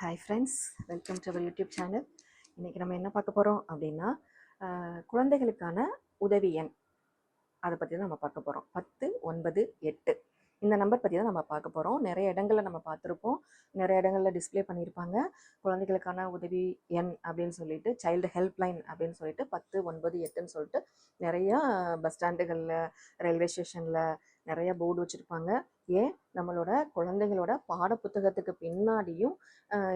Hi friends welcome to our YouTube channel இன்றைக்கி நம்ம என்ன பார்க்க போகிறோம் அப்படின்னா குழந்தைகளுக்கான உதவி எண். அதை பற்றி தான் நம்ம பார்க்க போகிறோம் பத்து ஒன்பது எட்டு. இந்த நம்பர் பற்றி தான் நம்ம பார்க்க போகிறோம் நிறைய இடங்களில் நம்ம பார்த்துருப்போம். நிறைய இடங்களில் டிஸ்ப்ளே பண்ணியிருப்பாங்க. குழந்தைகளுக்கான உதவி எண் அப்படின்னு சொல்லிட்டு சைல்டு ஹெல்ப்லைன் அப்படின்னு சொல்லிட்டு பத்து ஒன்பது எட்டுன்னு சொல்லிட்டு நிறையா பஸ் ஸ்டாண்டுகளில் ரயில்வே ஸ்டேஷனில் நிறையா போர்டு வச்சுருப்பாங்க. ஏன்? நம்மளோட குழந்தைங்களோட பாடப்புத்தகத்துக்கு பின்னாடியும்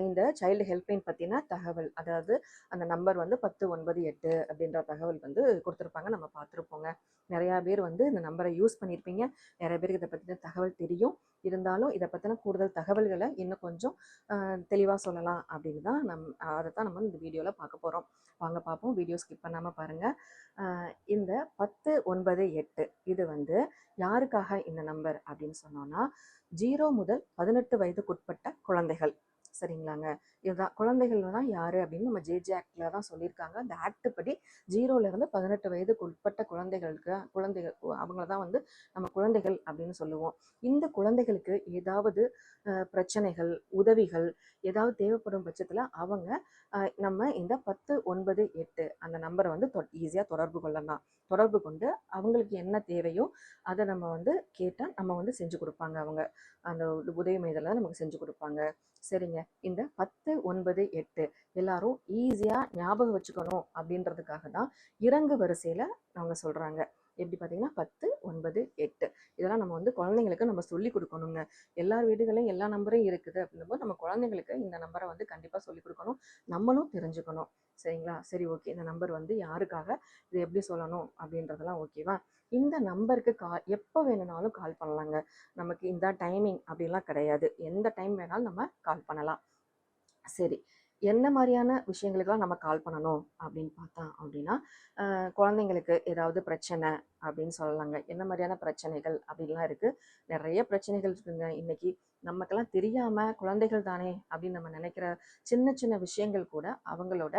இந்த சைல்டு ஹெல்ப்லைன் பற்றின தகவல் அதாவது அந்த நம்பர் வந்து பத்து ஒன்பது எட்டு அப்படின்ற தகவல் வந்து கொடுத்துருப்பாங்க. நம்ம பார்த்துருப்போங்க. நிறையா பேர் வந்து இந்த நம்பரை யூஸ் பண்ணியிருப்பீங்க நிறைய பேருக்கு இதை பற்றின தகவல் தெரியும். இருந்தாலும் இதை பற்றின கூடுதல் தகவல்களை இன்னும் கொஞ்சம் தெளிவாக சொல்லலாம் அப்படின்னு தான் நம் அதை தான் நம்ம இந்த வீடியோவில் பார்க்க போகிறோம் வாங்க பார்ப்போம். வீடியோ ஸ்கிப் பண்ணாமல் பாருங்கள் இந்த பத்து ஒன்பது எட்டு இது வந்து யாருக்காக இந்த நம்பர் அப்படின்னு சொன்னோன்னா ஜீரோ முதல் பதினெட்டு வயதுக்குட்பட்ட குழந்தைகள். சரிங்களாங்க? இதுதான். குழந்தைகள் தான் யாரு அப்படின்னு நம்ம ஜேஜே ஆக்டில் தான் சொல்லியிருக்காங்க. அந்த ஆக்ட் படி ஜீரோல இருந்து பதினெட்டு வயதுக்கு உட்பட்ட குழந்தைகளுக்கு குழந்தைகள் அவங்கள தான் வந்து நம்ம குழந்தைகள் அப்படின்னு சொல்லுவோம். இந்த குழந்தைகளுக்கு ஏதாவது பிரச்சனைகள் உதவிகள் ஏதாவது தேவைப்படும் பட்சத்தில் அவங்க நம்ம இந்த பத்து ஒன்பது எட்டு அந்த நம்பரை வந்து ஈஸியாக தொடர்பு கொள்ளலாம். தொடர்பு கொண்டு அவங்களுக்கு என்ன தேவையோ அதை நம்ம வந்து கேட்டால் நம்ம வந்து செஞ்சு கொடுப்பாங்க அவங்க. அந்த உதவி மையத்தில் நமக்கு செஞ்சு கொடுப்பாங்க. சரிங்க. இந்த பத்து ஒன்பது எட்டு எல்லாரும் ஈஸியாக ஞாபகம் வச்சுக்கணும் அப்படின்றதுக்காக தான் இறங்கு வரிசையில் அவங்க சொல்கிறாங்க எப்படி பார்த்தீங்கன்னா பத்து ஒன்பது எட்டு. இதெல்லாம் நம்ம வந்து குழந்தைங்களுக்கு நம்ம சொல்லிக் கொடுக்கணுங்க. எல்லார் வீடுகளையும் எல்லா நம்பரும் இருக்குது அப்படின்னும்போது நம்ம குழந்தைங்களுக்கு இந்த நம்பரை வந்து கண்டிப்பாக சொல்லிக் கொடுக்கணும். நம்மளும் தெரிஞ்சுக்கணும். சரிங்களா? சரி ஓகே. இந்த நம்பர் வந்து யாருக்காக? இது எப்படி சொல்லணும்? அப்படின்றதெல்லாம் ஓகேவா? இந்த நம்பருக்கு கா எப்போ வேணும்னாலும் கால் பண்ணலாங்க. நமக்கு இந்த டைமிங் அப்படிலாம் கிடையாது. எந்த டைம் வேணாலும் நம்ம கால் பண்ணலாம். சரி. என்ன மாதிரியான விஷயங்களுக்கெல்லாம் நம்ம கால் பண்ணணும் அப்படின்னு பார்த்தா அப்படின்னா குழந்தைங்களுக்கு ஏதாவது பிரச்சனை அப்படின்னு சொல்லலாங்க. என்ன மாதிரியான பிரச்சனைகள் அப்படின்லாம் இருக்குது நிறைய பிரச்சனைகள் இருக்குங்க. இன்னைக்கு நமக்கெல்லாம் தெரியாமல் குழந்தைகள் தானே அப்படின்னு நம்ம நினைக்கிற சின்ன சின்ன விஷயங்கள் கூட அவங்களோட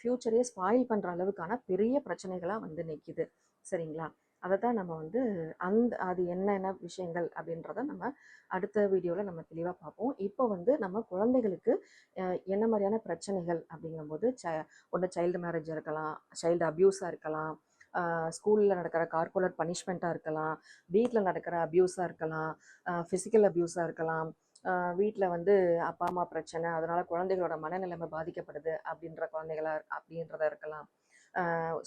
ஃப்யூச்சரையே ஸ்பாயில் பண்ணுற அளவுக்கான பெரிய பிரச்சனைகளாக வந்து நிற்கிது சரிங்களா? அதை தான் நம்ம வந்து அந்த அது என்னென்ன விஷயங்கள் அப்படின்றத நம்ம அடுத்த வீடியோவில் நம்ம தெளிவாக பார்ப்போம். இப்போ வந்து நம்ம குழந்தைகளுக்கு என்ன மாதிரியான பிரச்சனைகள் அப்படிங்கும்போது ச ஒன்று சைல்டு மேரேஜ் இருக்கலாம் சைல்டு அப்யூஸாக இருக்கலாம் ஸ்கூலில் நடக்கிற கார்குலர் பனிஷ்மெண்ட்டாக இருக்கலாம் வீட்டில் நடக்கிற அப்யூஸாக இருக்கலாம் ஃபிசிக்கல் அப்யூஸாக இருக்கலாம் வீட்டில் வந்து அப்பா அம்மா பிரச்சனை அதனால் குழந்தைகளோட மனநிலைமை பாதிக்கப்படுது அப்படின்ற குழந்தைகளாக அப்படின்றத இருக்கலாம்.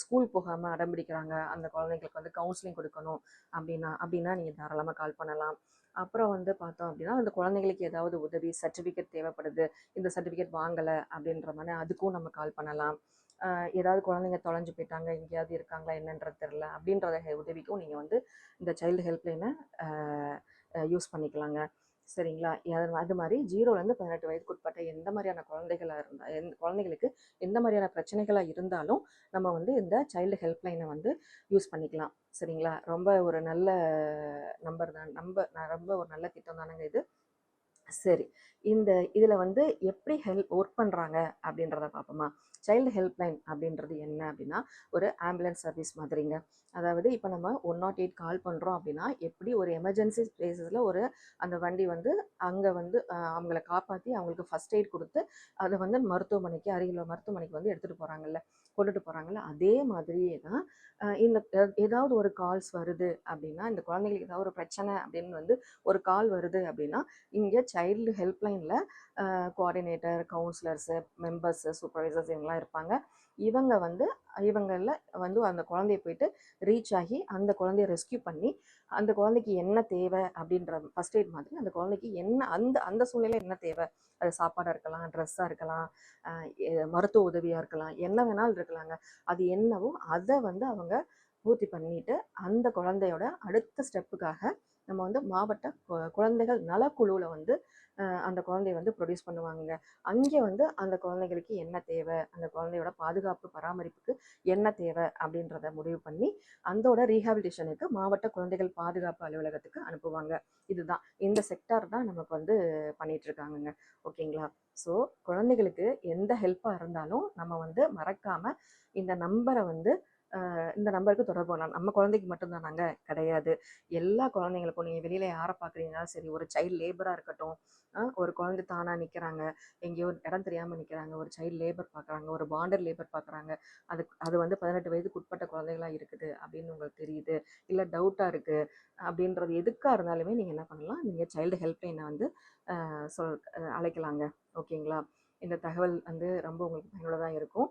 ஸ்கூல் போகாமல் அடம்பிடிக்கிறாங்க அந்த குழந்தைங்களுக்கு வந்து கவுன்சிலிங் கொடுக்கணும் அப்படின்னா அப்படின்னா நீங்கள் தாராளமாக கால் பண்ணலாம். அப்புறம் வந்து பார்த்தோம் அப்படின்னா அந்த குழந்தைங்களுக்கு ஏதாவது உதவி சர்டிஃபிகேட் தேவைப்படுது. இந்த சர்டிஃபிகேட் வாங்கலை அப்படின்ற மாதிரி அதுக்கும் நம்ம கால் பண்ணலாம். ஏதாவது குழந்தைங்க தொலைஞ்சு போயிட்டாங்க எங்கேயாவது இருக்காங்களா என்னன்றது தெரில அப்படின்றத ஹெ- உதவிக்கும் நீங்கள் வந்து இந்த சைல்டு ஹெல்ப்லைனை யூஸ் பண்ணிக்கலாங்க. சரிங்களா? அது அது மாதிரி ஜீரோலேருந்து பதினெட்டு வயதுக்கு உட்பட்ட எந்த மாதிரியான குழந்தைகளாக இருந்தால் எந்த குழந்தைகளுக்கு எந்த மாதிரியான பிரச்சனைகளாக இருந்தாலும் நம்ம வந்து இந்த சைல்டு ஹெல்ப்லைனை வந்து யூஸ் பண்ணிக்கலாம். சரிங்களா? ரொம்ப ஒரு நல்ல நம்பர் தான். நம்ப ரொம்ப ஒரு நல்ல திட்டம் தானேங்க இது. சரி. இந்த இதில் வந்து எப்படி ஹெல்ப் ஒர்க் பண்ணுறாங்க அப்படின்றத பார்ப்போமா. சைல்டு ஹெல்ப்லைன் அப்படின்றது என்ன அப்படின்னா ஒரு ஆம்புலன்ஸ் சர்வீஸ் மாதிரிங்க. அதாவது இப்போ நம்ம ஒன் நாட் எயிட் கால் பண்ணுறோம் அப்படின்னா எப்படி ஒரு எமர்ஜென்சி பிளேசஸில் ஒரு அந்த வண்டி வந்து அங்கே வந்து அவங்கள காப்பாற்றி அவங்களுக்கு ஃபர்ஸ்ட் எய்ட் கொடுத்து அதை வந்து மருத்துவமனைக்கு அருகில் மருத்துவமனைக்கு வந்து எடுத்துகிட்டு போகிறாங்கல்ல கொண்டுட்டு போகிறாங்கல்ல அதே மாதிரியே தான் இந்த ஏதாவது ஒரு கால்ஸ் வருது அப்படின்னா இந்த குழந்தைங்களுக்கு ஏதாவது ஒரு பிரச்சனை அப்படின்னு வந்து ஒரு கால் வருது அப்படின்னா இங்கே சைல்டு ஹெல்ப்லைனில் கோஆர்டினேட்டர் கவுன்சிலர்ஸு மெம்பர்ஸு சூப்பர்வைசர்ஸ் இவங்கெல்லாம் இருப்பாங்க. இவங்க வந்து இவங்களில் வந்து அந்த குழந்தைய போயிட்டு ரீச் ஆகி அந்த குழந்தைய ரெஸ்க்யூ பண்ணி அந்த குழந்தைக்கு என்ன தேவை அப்படின்ற ஃபர்ஸ்ட் எய்ட் மாதிரி அந்த குழந்தைக்கு என்ன அந்த அந்த சூழ்நிலை என்ன தேவை? அது சாப்பாடாக இருக்கலாம் ட்ரெஸ்ஸாக இருக்கலாம் மருத்துவ உதவியாக இருக்கலாம் என்ன வேணாலும் இருக்கலாங்க. அது என்னவோ அதை வந்து அவங்க பூர்த்தி பண்ணிட்டு அந்த குழந்தையோட அடுத்த ஸ்டெப்புக்காக நம்ம வந்து மாவட்ட கு- குழந்தைகள் நலக்குழுவில் வந்து அந்த குழந்தைய வந்து ப்ரொடியூஸ் பண்ணுவாங்க அங்கே வந்து அந்த குழந்தைகளுக்கு என்ன தேவை? அந்த குழந்தையோட பாதுகாப்பு பராமரிப்புக்கு என்ன தேவை? அப்படின்றத முடிவு பண்ணி அந்தோட ரீஹாபிலிட்டேஷனுக்கு மாவட்ட குழந்தைகள் பாதுகாப்பு அலுவலகத்துக்கு அனுப்புவாங்க. இதுதான். இந்த செக்டார் தான் நமக்கு வந்து பண்ணிட்டு இருக்காங்கங்க. ஓகேங்களா? ஸோ குழந்தைகளுக்கு எந்த ஹெல்ப்பாக இருந்தாலும் நம்ம வந்து மறக்காம இந்த நம்பரை வந்து இந்த நம்பருக்கு தொடர்பு கொள்ளலாம். நம்ம குழந்தைக்கு மட்டும்தான் நாங்கள் கிடையாது. எல்லா குழந்தைங்களுக்கும் நீங்கள் வெளியில் யாரை பார்க்குறீங்கனாலும் சரி ஒரு சைல்டு லேபராக இருக்கட்டும் ஒரு குழந்தை தானாக நிற்கிறாங்க எங்கேயோ இடம் தெரியாமல் நிற்கிறாங்க ஒரு சைல்டு லேபர் பார்க்குறாங்க ஒரு பாண்டர் லேபர் பார்க்குறாங்க அது அது வந்து பதினெட்டு வயதுக்கு உட்பட்ட குழந்தைகளாக இருக்குது அப்படின்னு உங்களுக்கு தெரியுது இல்லை டவுட்டாக இருக்குது அப்படின்றது எதுக்காக இருந்தாலுமே நீங்கள் என்ன பண்ணலாம் நீங்கள் சைல்டு ஹெல்ப்லைனை வந்து சொல் அழைக்கலாங்க. ஓகேங்களா? இந்த தகவல் வந்து ரொம்ப உங்களுக்கு பயனுள்ளதாக இருக்கும்.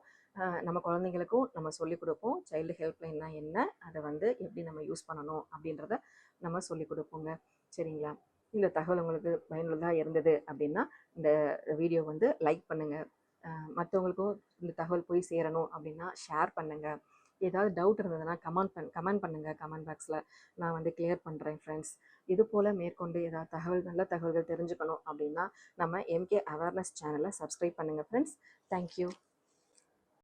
நம்ம குழந்தைங்களுக்கும் நம்ம சொல்லிக் கொடுப்போம். சைல்டு ஹெல்ப்லைன்னா என்ன? அதை வந்து எப்படி நம்ம யூஸ் பண்ணணும்? அப்படின்றத நம்ம சொல்லிக் கொடுப்போங்க. சரிங்களா? இந்த தகவல் உங்களுக்கு பயனுள்ளதாக இருந்தது அப்படின்னா இந்த வீடியோ வந்து லைக் பண்ணுங்கள் மற்றவங்களுக்கும் இந்த தகவல் போய் சேரணும் அப்படின்னா ஷேர் பண்ணுங்கள் ஏதாவது டவுட் இருந்ததுன்னா கமெண்ட் பண் கமெண்ட் பண்ணுங்கள் கமெண்ட் பாக்ஸில். நான் வந்து கிளியர் பண்ணுறேன் ஃப்ரெண்ட்ஸ். இது போல் மேற்கொண்டு ஏதாவது தகவல் நல்ல தகவல்கள் தெரிஞ்சுக்கணும் அப்படின்னா நம்ம எம்கே அவேர்னஸ் சேனலை சப்ஸ்கிரைப் பண்ணுங்கள் ஃப்ரெண்ட்ஸ். Thank you